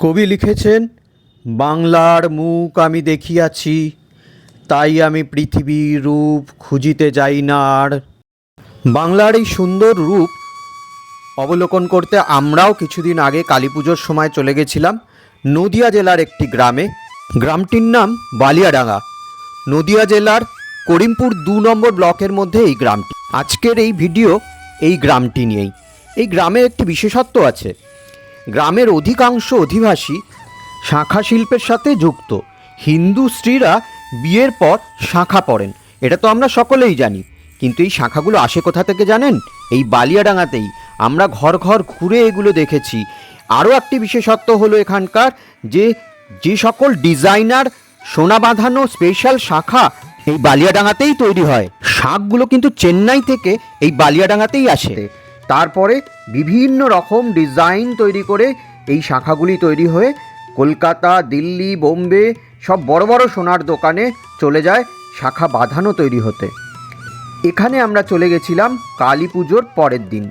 কবি লিখেছেন, বাংলার মুখ আমি দেখিয়াছি, তাই আমি পৃথিবীর রূপ খুঁজিতে যাই না আর। বাংলার এই সুন্দর রূপ অবলোকন করতে আমরাও কিছুদিন আগে কালী পুজোর সময় চলে গেছিলাম নদিয়া জেলার একটি গ্রামে। গ্রামটির নাম বালিয়াডাঙ্গা। নদিয়া জেলার করিমপুর দু নম্বর ব্লকের মধ্যে এই গ্রামটি। আজকের এই ভিডিও এই গ্রামটি নিয়েই। এই গ্রামের একটি বিশেষত্ব আছে গ্রামের অধিকাংশ অধিবাসী শাঁখা শিল্পের সাথে যুক্ত। হিন্দু স্ত্রীরা বিয়ের পর শাঁখা পরেন। এটা তো আমরা সকলেই জানি। কিন্তু এই শাঁখাগুলো আসে কোথা থেকে জানেন? এই বালিয়াডাঙ্গাতেই। আমরা ঘর ঘর ঘুরে এগুলো দেখেছি। আরও একটি বিশেষত্ব হলো এখানকার যে যে সকল ডিজাইনার সোনা বাঁধানো স্পেশাল শাখা এই বালিয়াডাঙ্গাতেই তৈরি হয়। শাঁখগুলো কিন্তু চেন্নাই থেকে এই বালিয়াডাঙ্গাতেই আসে। তারপরে বিভিন্ন রকম ডিজাইন তৈরি করে এই শাখাগুলি তৈরি হয়ে কলকাতা, দিল্লি, বোম্বে সব বড় বড় সোনার দোকানে চলে যায় শাখা বাঁধানো তৈরি হতে। এখানে আমরা চলে গেছিলাম কালী পুজোর পরের দিন।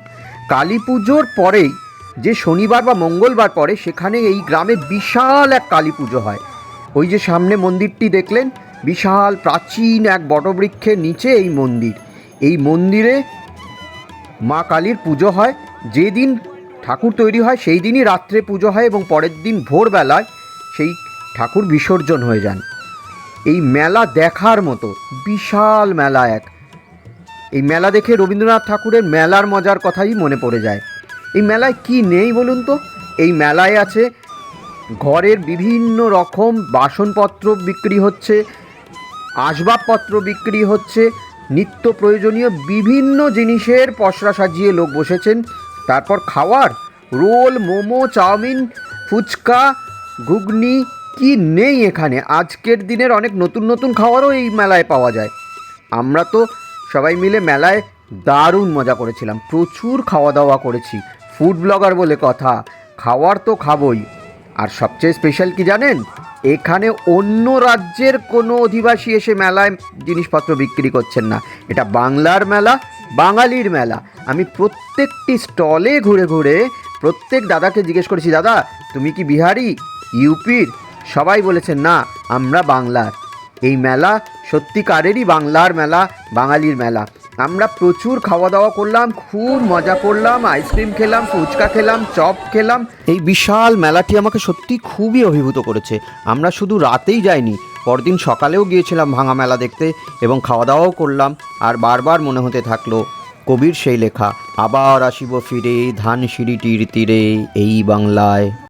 কালী পুজোর পরেই যে শনিবার বা মঙ্গলবার পরে সেখানে এই গ্রামে বিশাল এক কালী পুজো হয়। ওই যে সামনে মন্দিরটি দেখলেন, বিশাল প্রাচীন এক বটবৃক্ষের নিচে এই মন্দির। এই মন্দিরে মা কালীর পুজো হয়। যেদিন ঠাকুর তৈরি হয় সেই দিনই রাত্রে পুজো হয় এবং পরের দিন ভোরবেলায় সেই ঠাকুর বিসর্জন হয়ে যান। এই মেলা দেখার মতো, বিশাল মেলা এক। এই মেলা দেখে রবীন্দ্রনাথ ঠাকুরের মেলার মজার কথাই মনে পড়ে যায়। এই মেলায় কি নেই বলুন তো? এই মেলায় আছে, ঘরের বিভিন্ন রকম বাসনপত্র বিক্রি হচ্ছে, আসবাবপত্র বিক্রি হচ্ছে নিত্য প্রয়োজনীয় বিভিন্ন জিনিসের পসরা সাজিয়ে লোক বসেছেন। তারপর খাওয়ার, রোল, মোমো, চাউমিন, ফুচকা, ঘুগনি, কি নেই এখানে? আজকের দিনের অনেক নতুন নতুন খাবারও এই মেলায় পাওয়া যায়। আমরা তো সবাই মিলে মেলায় দারুণ মজা করেছিলাম। প্রচুর খাওয়া দাওয়া করেছি। ফুড ব্লগার বলে কথা, খাওয়ার তো খাবই। আর সবচেয়ে স্পেশাল কি জানেন? এখানে অন্য রাজ্যের কোনো অধিবাসী এসে মেলায় জিনিসপত্র বিক্রি করছেন না। এটা বাংলার মেলা, বাঙালির মেলা। আমি প্রত্যেকটি স্টলে ঘুরে ঘুরে প্রত্যেক দাদাকে জিজ্ঞেস করেছি, দাদা, তুমি কি বিহারি, ইউপির? সবাই বলেছেন না, আমরা বাংলার। এই মেলা সত্যিকারেরই বাংলার মেলা, বাঙালির মেলা। আমরা প্রচুর খাওয়া দাওয়া করলাম, খুব মজা করলাম, আইসক্রিম খেলাম, ফুচকা খেলাম, চপ খেলাম। এই বিশাল মেলাটি আমাকে সত্যি খুবই অভিভূত করেছে। আমরা শুধু রাতেই যাইনি, পরদিন সকালেও গিয়েছিলাম ভাঙা মেলা দেখতে এবং খাওয়া দাওয়াও করলাম, আর বারবার মনে হতে থাকল, কবির সেই লেখা, আবার আসিব ফিরে ধান সিঁড়িটির তীরে, এই বাংলায়।